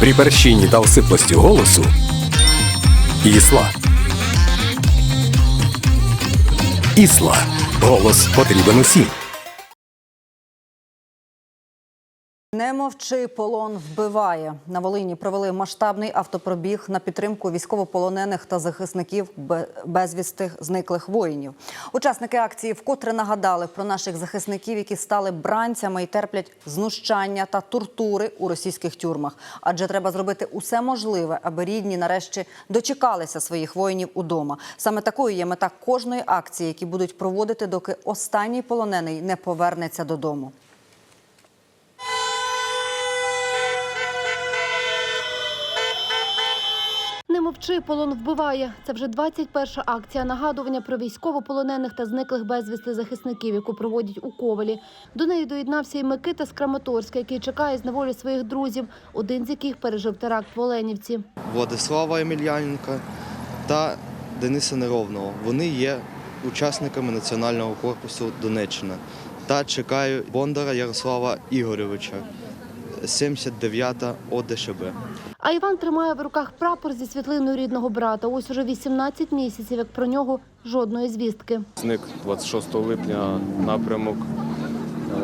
При перщині та осиплості голосу Ісла. Ісла. Голос потрібен усім. Не мовчи, полон вбиває. На Волині провели масштабний автопробіг на підтримку військовополонених та захисників бе- безвісти зниклих воїнів. Учасники акції вкотре нагадали про наших захисників, які стали бранцями і терплять знущання та тортури у російських тюрмах. Адже треба зробити усе можливе, аби рідні нарешті дочекалися своїх воїнів удома. Саме такою є мета кожної акції, які будуть проводити, доки останній полонений не повернеться додому. Мовчи, полон вбиває. Це вже 21-ша акція нагадування про військовополонених та зниклих безвісти захисників, яку проводять у Ковалі. До неї доєднався і Микита з Краматорська, який чекає з неволі своїх друзів, один з яких пережив теракт в Оленівці. Владислава Емельяненка та Дениса Неровного. Вони є учасниками Національного корпусу Донеччина та чекаю Бондара Ярослава Ігоровича, 79-та ОДШБ. А Іван тримає в руках прапор зі світлиною рідного брата. Ось уже 18 місяців, як про нього жодної звістки. Зник 26 липня напрямок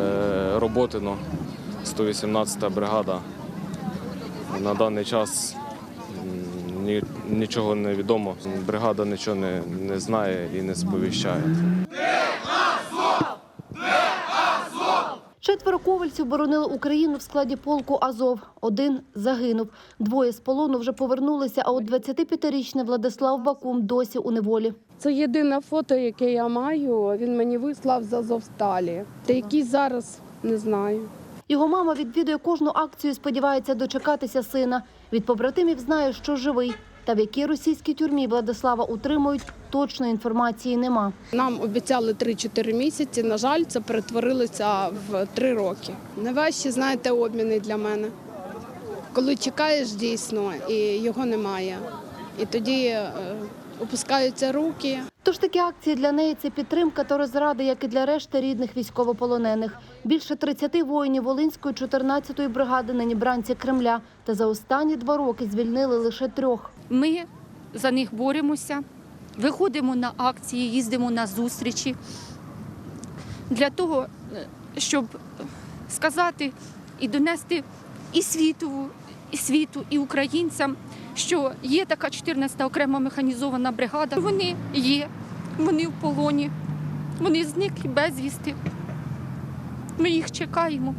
е, Роботино, 118-та бригада. На даний час нічого не відомо. Бригада нічого не, не знає і не сповіщає. Четверо ковальців боронили Україну в складі полку Азов. Один загинув. Двоє з полону вже повернулися. А от 25-річний Владислав Бакум досі у неволі. Це єдине фото, яке я маю. Він мені вислав з Азовсталі. Та який зараз не знаю. Його мама відвідує кожну акцію. і Сподівається дочекатися сина. Від побратимів знає, що живий. Та в якій російській тюрмі Владислава утримують, точної інформації нема. Нам обіцяли 3-4 місяці. На жаль, це перетворилося в 3 роки. Найважчі, знаєте, обміни для мене. Коли чекаєш дійсно і його немає. І тоді е, опускаються руки. Тож такі акції для неї це підтримка та розради, як і для решти рідних військовополонених. Більше 30 воїнів Волинської 14-ї бригади нині бранці Кремля. Та за останні два роки звільнили лише трьох. Ми за них боремося, виходимо на акції, їздимо на зустрічі для того, е, щоб сказати і донести і світу, і світу, і українцям, що є така 14-та окрема механізована бригада. Вони є, вони в полоні, вони зникли безвісти. Ми їх чекаємо.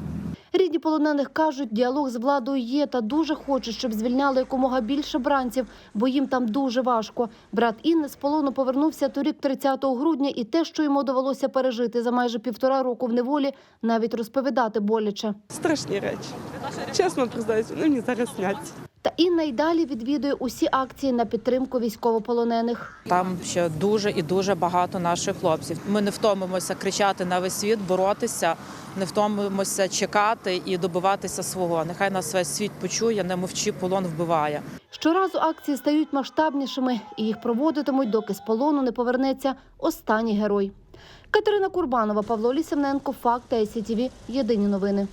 Рідні полонених кажуть, діалог з владою є та дуже хочуть, щоб звільняли якомога більше бранців, бо їм там дуже важко. Брат Інни з полону повернувся торік 30 грудня, і те, що йому довелося пережити за майже півтора року в неволі, навіть розповідати боляче. Страшні речі. Чесно признаюся, вони мені зараз сняться. Та Інна й далі відвідує усі акції на підтримку військовополонених. Там ще дуже і дуже багато наших хлопців. Ми не втомимося кричати на весь світ, боротися, не втомимося чекати і добиватися свого. Нехай нас весь світ почує, не мовчи, полон вбиває. Щоразу акції стають масштабнішими, і їх проводитимуть, доки з полону не повернеться останній герой. Катерина Курбанова, Павло Лісівненко, Факт та СІТВ. Єдині новини.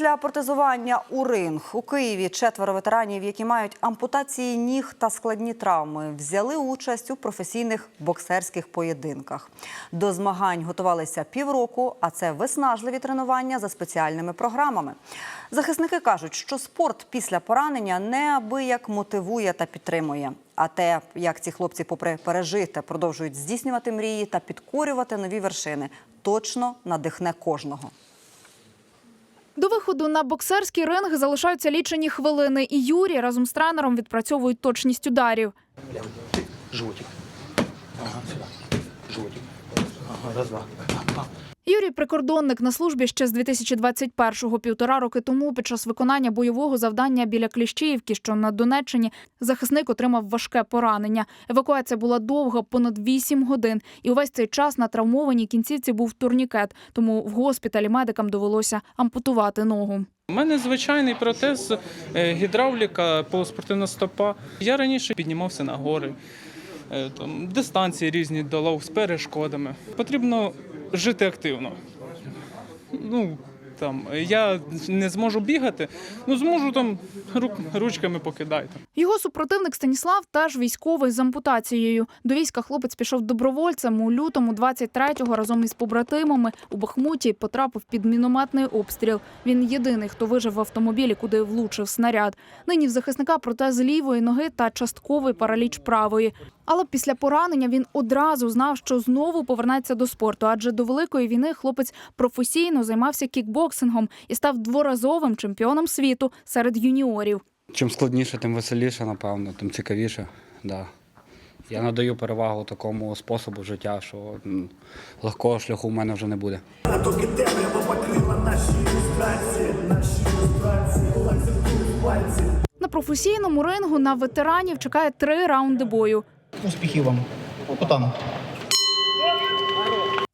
Після протезування у ринг у Києві четверо ветеранів, які мають ампутації ніг та складні травми, взяли участь у професійних боксерських поєдинках. До змагань готувалися півроку, а це виснажливі тренування за спеціальними програмами. Захисники кажуть, що спорт після поранення неабияк мотивує та підтримує. А те, як ці хлопці, попри пережите, продовжують здійснювати мрії та підкорювати нові вершини, точно надихне кожного. До виходу на боксерський ринг залишаються лічені хвилини, і Юрій разом з тренером відпрацьовують точність ударів. Животик. Ага, сюди. Животик. Ага, раз, два. Юрій прикордонник на службі ще з 2021-го, півтора роки тому, під час виконання бойового завдання біля Кліщіївки, що на Донеччині, захисник отримав важке поранення. Евакуація була довга, понад 8 годин, і увесь цей час на травмованій кінцівці був турнікет, тому в госпіталі медикам довелося ампутувати ногу. У мене звичайний протез, е, гідравліка, полуспортивна стопа. Я раніше піднімався на гори, е, там, дистанції різні долав з перешкодами. Потрібно жити активно. Ну, Там я не зможу бігати, ну зможу там рук, ручками покидати. Його супротивник Станіслав теж військовий з ампутацією. До війська хлопець пішов добровольцем у лютому 23-го разом із побратимами у Бахмуті потрапив під мінометний обстріл. Він єдиний, хто вижив в автомобілі, куди влучив снаряд. Нині в захисника протез лівої ноги та частковий параліч правої. Але після поранення він одразу знав, що знову повернеться до спорту, адже до великої війни хлопець професійно займався кікбоксингом і став дворазовим чемпіоном світу серед юніорів. Чим складніше, тим веселіше, напевно, тим цікавіше. Да. Я надаю перевагу такому способу життя, що легкого шляху в мене вже не буде. На професійному рингу на ветеранів чекає три раунди бою. Успіхів вам. Отам.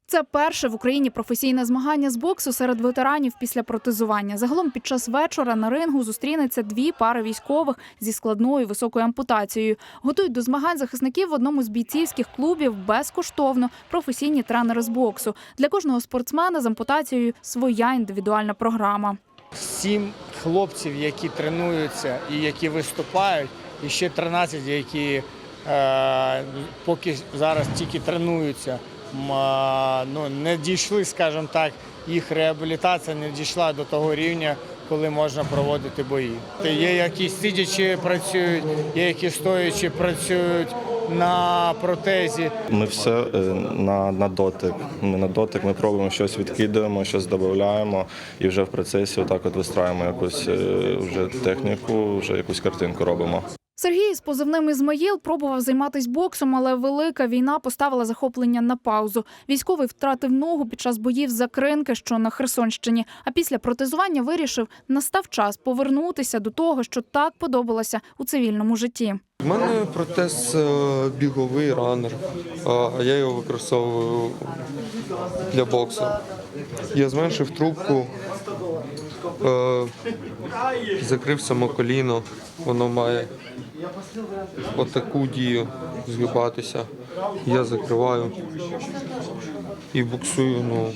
Це перше в Україні професійне змагання з боксу серед ветеранів після протезування. Загалом під час вечора на рингу зустрінеться дві пари військових зі складною високою ампутацією. Готують до змагань захисників в одному з бійцівських клубів безкоштовно професійні тренери з боксу. Для кожного спортсмена з ампутацією своя індивідуальна програма. Сім хлопців, які тренуються і які виступають, і ще 13, які е, поки зараз тільки тренуються, ну, не дійшли, скажімо так, їх реабілітація не дійшла до того рівня, коли можна проводити бої. Є які сидячи працюють, є які стоячи працюють на протезі. Ми все е, на, на дотик. Ми на дотик ми пробуємо щось відкидаємо, щось додаємо і вже в процесі отак от вистраюємо якусь е, вже техніку, вже якусь картинку робимо. Сергій з позивним Ізмаїл пробував займатися боксом, але велика війна поставила захоплення на паузу. Військовий втратив ногу під час боїв за кринки, що на Херсонщині. А після протезування вирішив, настав час повернутися до того, що так подобалося у цивільному житті. У мене протез е, біговий ранер, а я його використовую для боксу. Я зменшив трубку, е, закрив само коліно, воно має отаку дію згибатися. Я закриваю і боксую ну,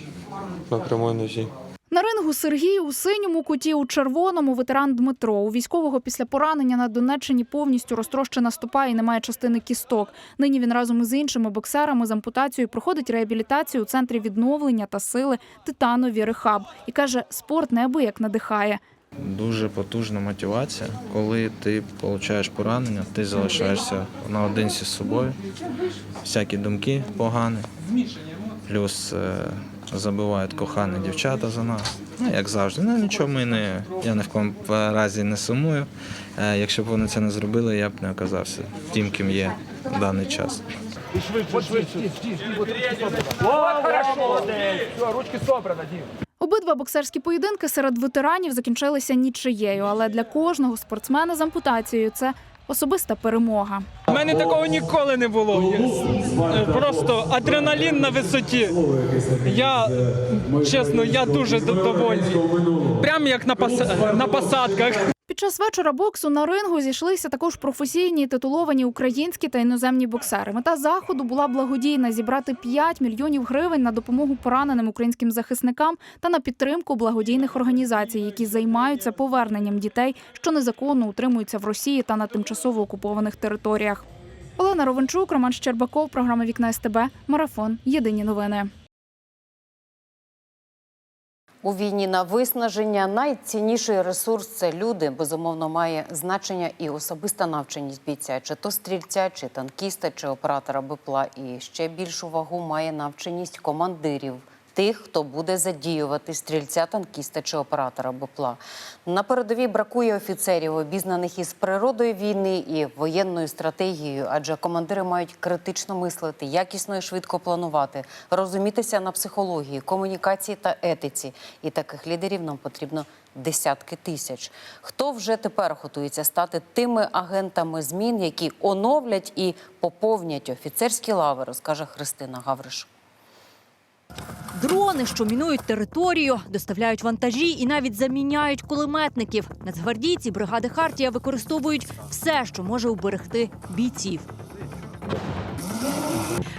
на прямій нозі. На рингу Сергій у синьому куті, у червоному ветеран Дмитро. У військового після поранення на Донеччині повністю розтрощена стопа і немає частини кісток. Нині він разом із іншими боксерами з ампутацією проходить реабілітацію у центрі відновлення та сили Титанові Рехаб і каже, спорт неабияк надихає. Дуже потужна мотивація. Коли ти отримуєш поранення, ти залишаєшся наодинці з собою. Всякі думки погані. Плюс е, забивають кохані дівчата за нас. Ну, як завжди. Ну нічого ми не. Я ні в кому разі не сумую. Е, якщо б вони це не зробили, я б не оказався тим, ким є в даний час. Обидва боксерські поєдинки серед ветеранів закінчилися нічиєю, але для кожного спортсмена з ампутацією це особиста перемога. У мене такого ніколи не було. Просто адреналін на висоті. Я чесно, я дуже довольний. Прямо як на пас... на посадках. Час вечора боксу на рингу зійшлися також професійні титуловані українські та іноземні боксери. Мета заходу була благодійна зібрати 5 мільйонів гривень на допомогу пораненим українським захисникам та на підтримку благодійних організацій, які займаються поверненням дітей, що незаконно утримуються в Росії та на тимчасово окупованих територіях. Олена Ровенчук, Роман Щербаков, програма Вікна СТБ, Марафон. Єдині новини. У війні на виснаження найцінніший ресурс це люди. Безумовно, має значення і особиста навченість бійця, чи то стрільця, чи танкіста, чи оператора БПЛА. І ще більшу вагу має навченість командирів. Тих, хто буде задіювати стрільця, танкіста чи оператора БПЛА. На передовій бракує офіцерів, обізнаних із природою війни і воєнною стратегією, адже командири мають критично мислити, якісно і швидко планувати, розумітися на психології, комунікації та етиці. І таких лідерів нам потрібно десятки тисяч. Хто вже тепер готується стати тими агентами змін, які оновлять і поповнять офіцерські лави, розкаже Христина Гавриш. Дрони, що мінують територію, доставляють вантажі і навіть заміняють кулеметників. Нацгвардійці бригади Хартія використовують все, що може уберегти бійців.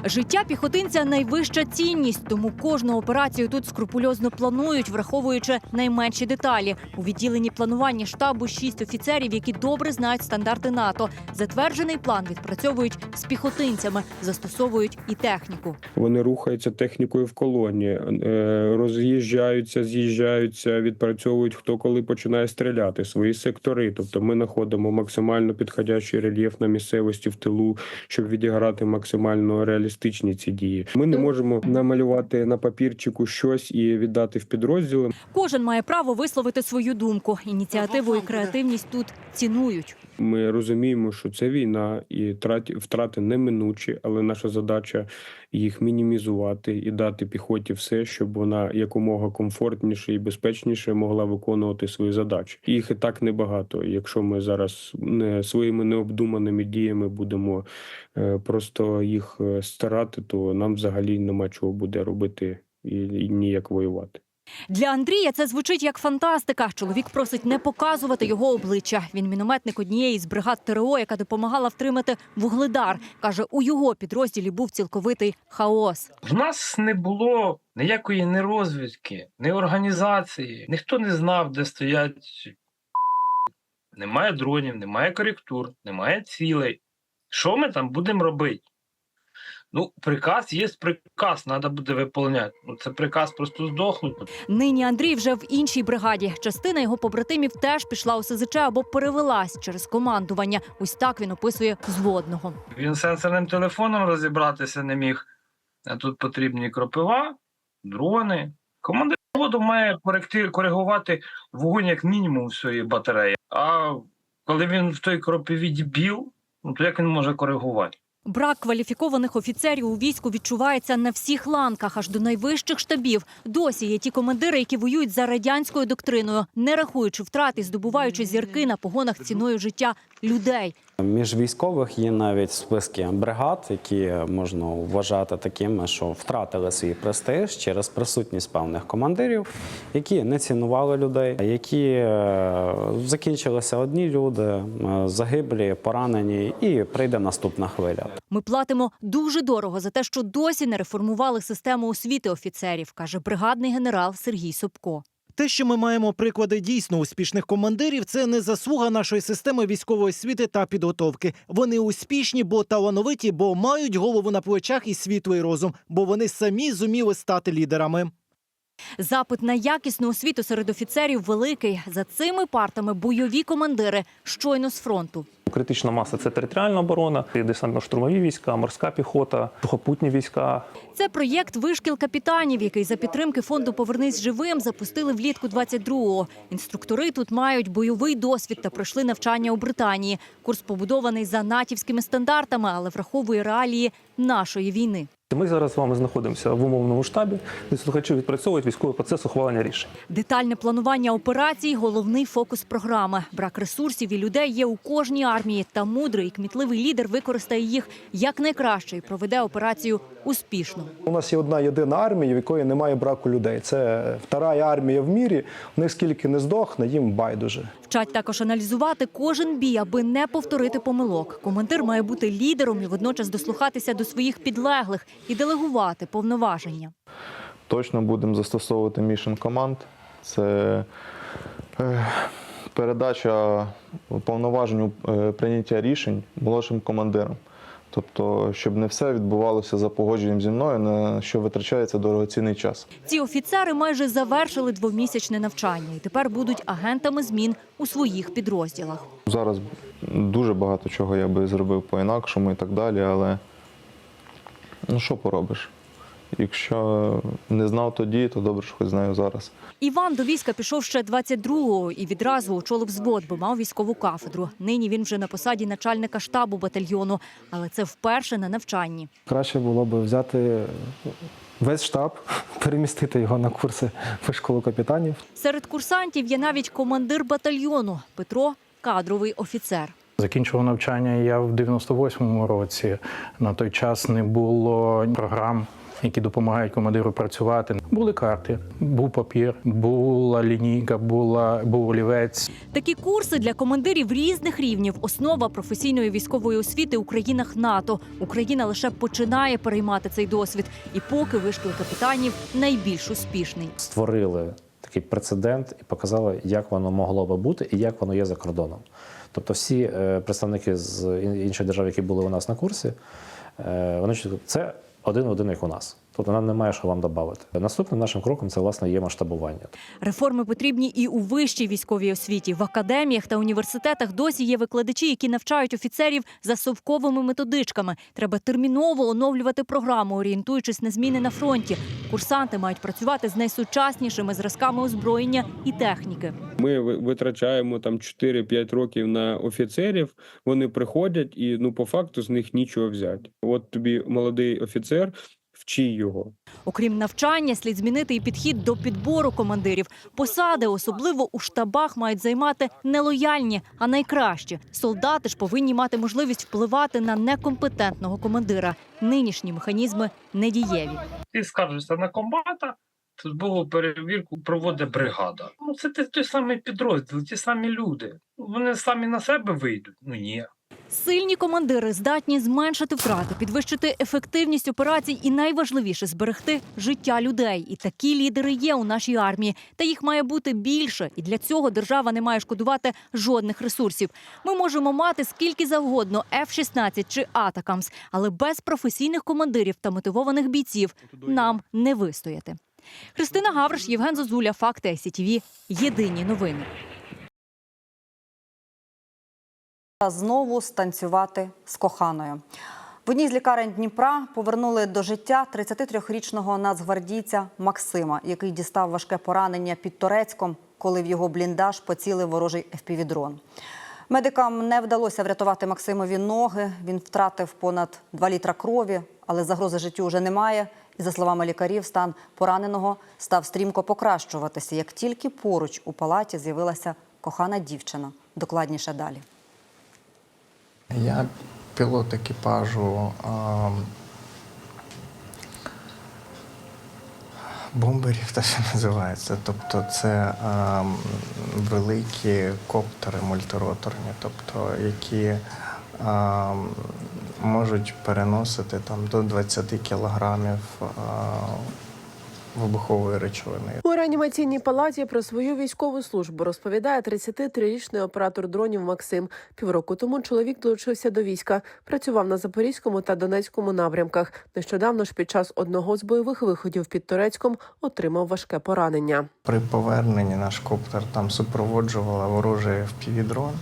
Життя піхотинця найвища цінність, тому кожну операцію тут скрупульозно планують, враховуючи найменші деталі. У відділенні планування штабу шість офіцерів, які добре знають стандарти НАТО. Затверджений план відпрацьовують з піхотинцями, застосовують і техніку. Вони рухаються технікою в колоні, е, роз'їжджаються, з'їжджаються, відпрацьовують хто коли починає стріляти свої сектори. Тобто ми знаходимо максимально підходящий рельєф на місцевості в тилу, щоб відіграти максимально реалістичні ці дії. Ми не можемо намалювати на папірчику щось і віддати в підрозділи. Кожен має право висловити свою думку. Ініціативу і креативність тут цінують. Ми розуміємо, що це війна і траті- втрати неминучі, але наша задача їх мінімізувати і дати піхоті все, щоб вона якомога комфортніше і безпечніше могла виконувати свої задачі. Їх і так небагато. Якщо ми зараз не своїми необдуманими діями будемо е, просто їх е, старати, то нам взагалі нема чого буде робити і, і ніяк воювати. Для Андрія це звучить як фантастика. Чоловік просить не показувати його обличчя. Він мінометник однієї з бригад ТРО, яка допомагала втримати вугледар. каже, у його підрозділі був цілковитий хаос. В нас не було ніякої ні розвідки, ні організації. Ніхто не знав, де стоять. Немає дронів, немає коректур, немає цілей. Що ми там будемо робити? Ну, приказ є приказ, треба буде виконувати. Ну, це приказ просто здохнути. Нині Андрій вже в іншій бригаді. Частина його побратимів теж пішла у СЗЧ або перевелась через командування. Ось так він описує взводного. Він сенсорним телефоном розібратися не міг. А тут потрібні кропива, дрони. Командир воду має коректи- коригувати вогонь як мінімум всієї батареї. А коли він в той кропиві дібіл, ну то як він може коригувати? Брак кваліфікованих офіцерів у війську відчувається на всіх ланках, аж до найвищих штабів. Досі є ті командири, які воюють за радянською доктриною, не рахуючи втрати, здобуваючи зірки на погонах ціною життя людей. Між військових є навіть списки бригад, які можна вважати такими, що втратили свій престиж через присутність певних командирів, які не цінували людей, які е, закінчилися одні люди, е, загиблі, поранені, і прийде наступна хвиля. Ми платимо дуже дорого за те, що досі не реформували систему освіти офіцерів, каже бригадний генерал Сергій Собко. Те, що ми маємо приклади дійсно успішних командирів, це не заслуга нашої системи військової освіти та підготовки. Вони успішні, бо талановиті, бо мають голову на плечах і світлий розум, бо вони самі зуміли стати лідерами. Запит на якісну освіту серед офіцерів великий. За цими партами бойові командири щойно з фронту. Критична маса це територіальна оборона, десантно-штурмові війська, морська піхота, сухопутні війська. Це проєкт Вишкіл капітанів, який за підтримки фонду Повернись живим запустили влітку 22-го. Інструктори тут мають бойовий досвід та пройшли навчання у Британії. Курс побудований за натівськими стандартами, але враховує реалії нашої війни. Ми зараз з вами знаходимося в умовному штабі, де слухачі відпрацьовують військовий процес ухвалення рішень. Детальне планування операцій головний фокус програми. Брак ресурсів і людей є у кожній армії. Та мудрий і кмітливий лідер використає їх якнайкраще і проведе операцію успішно. У нас є одна єдина армія, в якої немає браку людей. Це втора армія в мірі. У них скільки не здохне, їм байдуже. Вчать також аналізувати кожен бій, аби не повторити помилок. Командир має бути лідером і водночас дослухатися до своїх підлеглих і делегувати повноваження. Точно будемо застосовувати мішен команд. Це е, передача повноважень е, прийняття рішень молодшим командирам. Тобто, щоб не все відбувалося за погодженням зі мною, на що витрачається дорогоцінний час. Ці офіцери майже завершили двомісячне навчання і тепер будуть агентами змін у своїх підрозділах. Зараз дуже багато чого я би зробив по-інакшому і так далі, але ну що поробиш? Якщо не знав тоді, то добре, що хоч знаю зараз. Іван до війська пішов ще 22-го і відразу очолив взвод, бо мав військову кафедру. Нині він вже на посаді начальника штабу батальйону, але це вперше на навчанні. Краще було б взяти весь штаб, перемістити його на курси в школу капітанів. Серед курсантів є навіть командир батальйону Петро кадровий офіцер. Закінчував навчання я в 98-му році. На той час не було програм які допомагають командиру працювати. Були карти, був папір, була лінійка, була був олівець. Такі курси для командирів різних рівнів основа професійної військової освіти у країнах НАТО. Україна лише починає переймати цей досвід, і поки вишкіл капітанів найбільш успішний. створили такий прецедент і показали, як воно могло би бути і як воно є за кордоном. Тобто, всі е, представники з інших держав, які були у нас на курсі, е, вони це один в один, як у нас. Тобто нам немає що вам додати. Наступним нашим кроком це власне є масштабування. Реформи потрібні і у вищій військовій освіті. В академіях та університетах досі є викладачі, які навчають офіцерів за совковими методичками. Треба терміново оновлювати програму, орієнтуючись на зміни на фронті. Курсанти мають працювати з найсучаснішими зразками озброєння і техніки. Ми витрачаємо там 4-5 років на офіцерів. Вони приходять і ну по факту з них нічого взяти. От тобі молодий офіцер, вчи його. Окрім навчання, слід змінити і підхід до підбору командирів. Посади, особливо у штабах, мають займати не лояльні, а найкращі. Солдати ж повинні мати можливість впливати на некомпетентного командира. Нинішні механізми недієві. Ти скаржишся на комбата, службову перевірку проводить бригада. Ну, це те- той самий підрозділ, ті самі люди. Вони самі на себе вийдуть. Ну ні. Сильні командири здатні зменшити втрати, підвищити ефективність операцій і найважливіше зберегти життя людей. І такі лідери є у нашій армії. Та їх має бути більше. І для цього держава не має шкодувати жодних ресурсів. Ми можемо мати скільки завгодно F-16 чи Атакамс, але без професійних командирів та мотивованих бійців нам не вистояти. Христина Гавриш, Євген Зозуля, Факти СІТВ. Єдині новини. Знову станцювати з коханою. В одній з лікарень Дніпра повернули до життя 33-річного нацгвардійця Максима, який дістав важке поранення під Торецьком, коли в його бліндаж поцілив ворожий ФПВ-дрон. Медикам не вдалося врятувати Максимові ноги. Він втратив понад 2 літра крові, але загрози життю вже немає. І за словами лікарів, стан пораненого став стрімко покращуватися, як тільки поруч у палаті з'явилася кохана дівчина. Докладніше далі. Я пілот екіпажу а, бомберів, те, що називається. Тобто це а, великі коптери мультироторні, тобто які а, можуть переносити там, до 20 кілограмів а, вибухової речовини. У реанімаційній палаті про свою військову службу розповідає 33-річний оператор дронів Максим. Півроку тому чоловік долучився до війська, працював на запорізькому та донецькому напрямках. Нещодавно ж під час одного з бойових виходів під Турецьком отримав важке поранення. При поверненні наш коптер там супроводжувала ворожий FPV-дрон.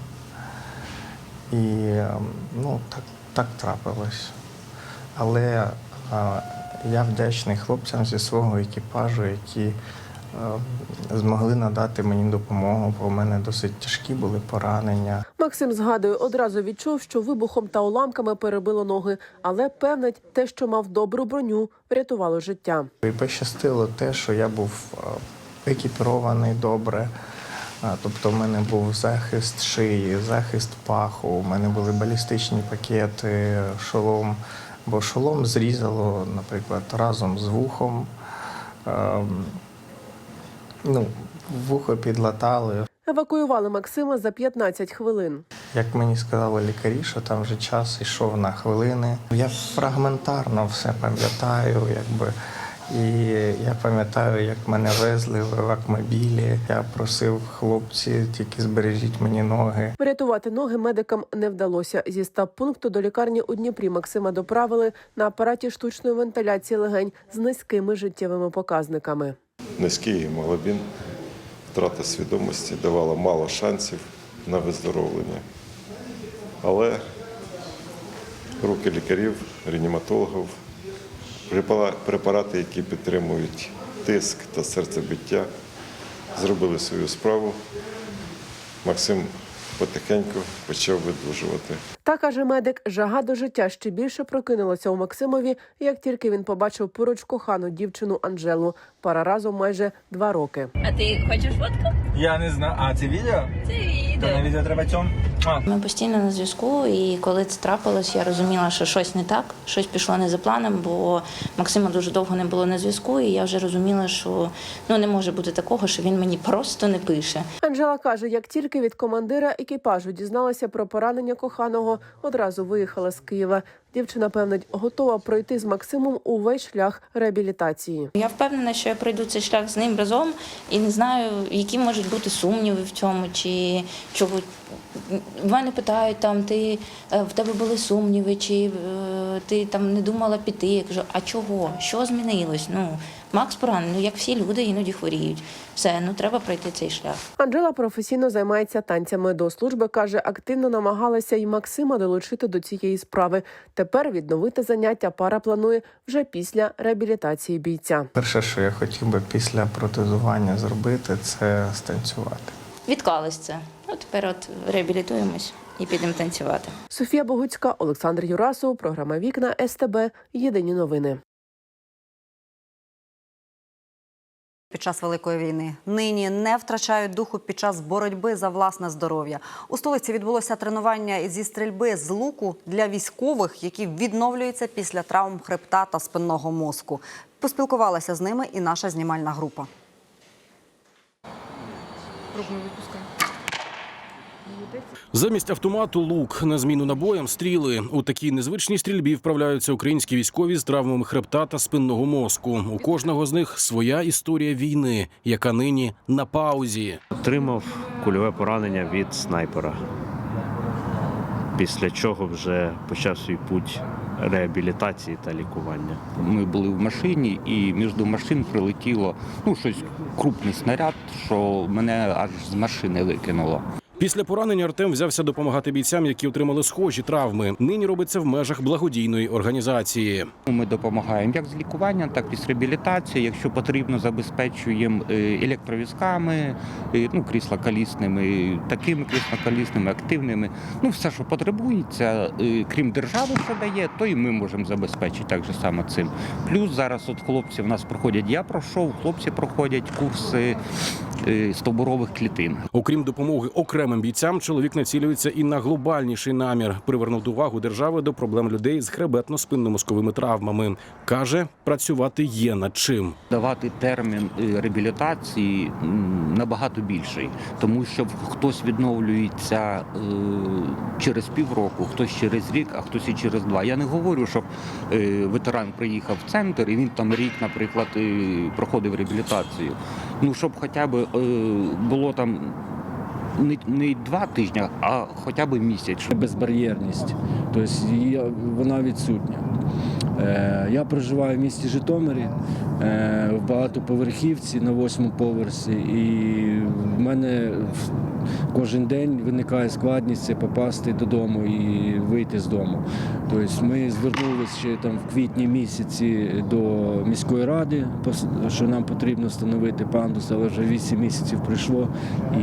І ем, ну, так, так трапилось. Але а, я вдячний хлопцям зі свого екіпажу, які е, змогли надати мені допомогу, бо в мене досить тяжкі були поранення. Максим згадує, одразу відчув, що вибухом та уламками перебило ноги, але певнить, те, що мав добру броню, врятувало життя. І пощастило те, що я був е, екіпірований добре. Тобто в мене був захист шиї, захист паху, у мене були балістичні пакети, шолом. Бо шолом зрізало, наприклад, разом з вухом. Ем, Ну, вухо підлатали. Евакуювали Максима за 15 хвилин. Як мені сказали лікарі, що там вже час йшов на хвилини. Я фрагментарно все пам'ятаю, якби. І я пам'ятаю, як мене везли в евакмобілі. Я просив хлопці, тільки збережіть мені ноги. Врятувати ноги медикам не вдалося. Зі стаб-пункту до лікарні у Дніпрі Максима доправили на апараті штучної вентиляції легень з низькими життєвими показниками. Низький гемоглобін, втрата свідомості давала мало шансів на виздоровлення. Але руки лікарів, реаніматологів, препарати, які підтримують тиск та серцебиття, зробили свою справу. Максим потихеньку почав видужувати. Та каже медик, жага до життя ще більше прокинулася у Максимові, як тільки він побачив поруч кохану дівчину Анжелу. Пара разом майже два роки. А ти хочеш фотку? Я не знаю. А це відео? Це відео. Ми постійно на зв'язку, і коли це трапилось, я розуміла, що щось не так, щось пішло не за планом, бо Максима дуже довго не було на зв'язку, і я вже розуміла, що ну не може бути такого, що він мені просто не пише. Анжела каже, як тільки від командира екіпажу дізналася про поранення коханого, одразу виїхала з Києва. Дівчина певнить, готова пройти з Максимом увесь шлях реабілітації. Я впевнена, що я пройду цей шлях з ним разом і не знаю, які можуть бути сумніви в цьому, чи чого в мене питають там, ти е, в тебе були сумніви, чи е, ти там не думала піти. Я кажу, а чого? Що змінилось? Ну Макс поранений, ну як всі люди іноді хворіють. Все, ну треба пройти цей шлях. Анжела професійно займається танцями до служби. каже, активно намагалася і Максима долучити до цієї справи. Тепер відновити заняття пара планує вже після реабілітації бійця. Перше, що я хотів би після протезування зробити, це станцювати. Відклалось це. Ну тепер от реабілітуємось і підемо танцювати. Софія Богуцька, Олександр Юрасов, програма Вікна СТБ. Єдині новини. Під час великої війни нині не втрачають духу під час боротьби за власне здоров'я. У столиці відбулося тренування зі стрільби з луку для військових, які відновлюються після травм хребта та спинного мозку. Поспілкувалася з ними і наша знімальна група. Замість автомату лук на зміну набоям стріли. У такій незвичній стрільбі вправляються українські військові з травмами хребта та спинного мозку. У кожного з них своя історія війни, яка нині на паузі. Отримав кульове поранення від снайпера. Після чого вже почав свій путь реабілітації та лікування. Ми були в машині, і між машин прилетіло ну щось крупний снаряд, що мене аж з машини викинуло. Після поранення Артем взявся допомагати бійцям, які отримали схожі травми. Нині робить це в межах благодійної організації. Ми допомагаємо як з лікуванням, так і з реабілітацією. Якщо потрібно, забезпечуємо е, електровізками, е, ну кріслоколісними, такими крісла колісними, активними. Ну все, що потребується, е, крім держави, що дає, то і ми можемо забезпечити так же само цим. Плюс зараз от хлопці в нас проходять. Я пройшов, хлопці проходять курси стовбурових клітин. Окрім допомоги окремим бійцям, чоловік націлюється і на глобальніший намір привернути увагу держави до проблем людей з хребетно-спинномозковими травмами. каже, працювати є над чим. Давати термін е, реабілітації набагато більший, тому що хтось відновлюється е, через півроку, хтось через рік, а хтось і через два. Я не говорю, щоб е, ветеран приїхав в центр і він там рік, наприклад, проходив реабілітацію. Ну щоб хоча б було там. Не, не два тижні, а хоча б місяць. Безбар'єрність, тобто вона відсутня. Е, Я проживаю в місті Житомирі е, в багатоповерхівці на восьмому поверсі, і в мене кожен день виникає складність це попасти додому і вийти з дому. Тобто ми звернулися ще там в квітні місяці до міської ради, що нам потрібно встановити пандус, але вже вісім місяців пройшло і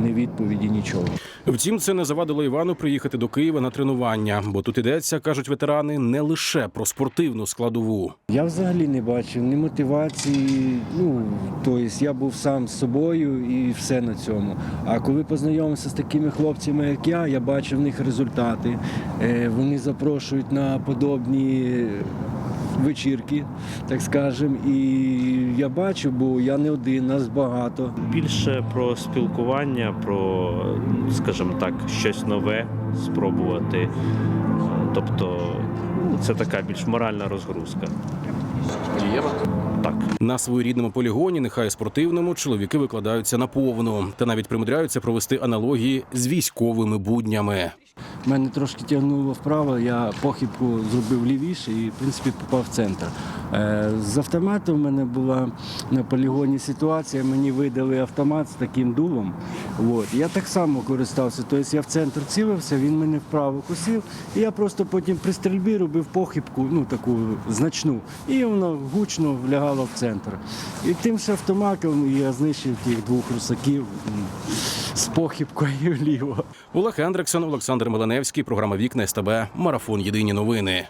не відповіді нічого. Втім, це не завадило Івану приїхати до Києва на тренування, бо тут йдеться, кажуть ветерани, не лише про спортивну складову. Я взагалі не бачив ні мотивації. Ну тобто я був сам з собою і все на цьому. А коли познайомився з такими хлопцями, як я, я бачив в них результати. Е, Вони запрошують на подобні вечірки, так скажемо. І я бачу, бо я не один, нас багато. Більше про спілкування, про, скажімо так, щось нове спробувати. Тобто ну, це така більш моральна розгрузка. Так. На своєрідному полігоні, нехай спортивному, чоловіки викладаються наповну та навіть примудряються провести аналогії з військовими буднями. Мене трошки тягнуло вправо, я похибку зробив лівіше і, в принципі, попав в центр. Е, З автоматом в мене була на полігоні ситуація, мені видали автомат з таким дулом. От. Я так само користався. Тобто я в центр цілився, він мене вправо косив, і я просто потім при стрільбі робив похибку, ну таку значну, і воно гучно влягало в центр. І тим ж автоматом я знищив тих двох русаків з похибкою вліво. Олег Ендрексон, Олександр Меленевський, програма Вікна СТБ, Марафон Єдині новини.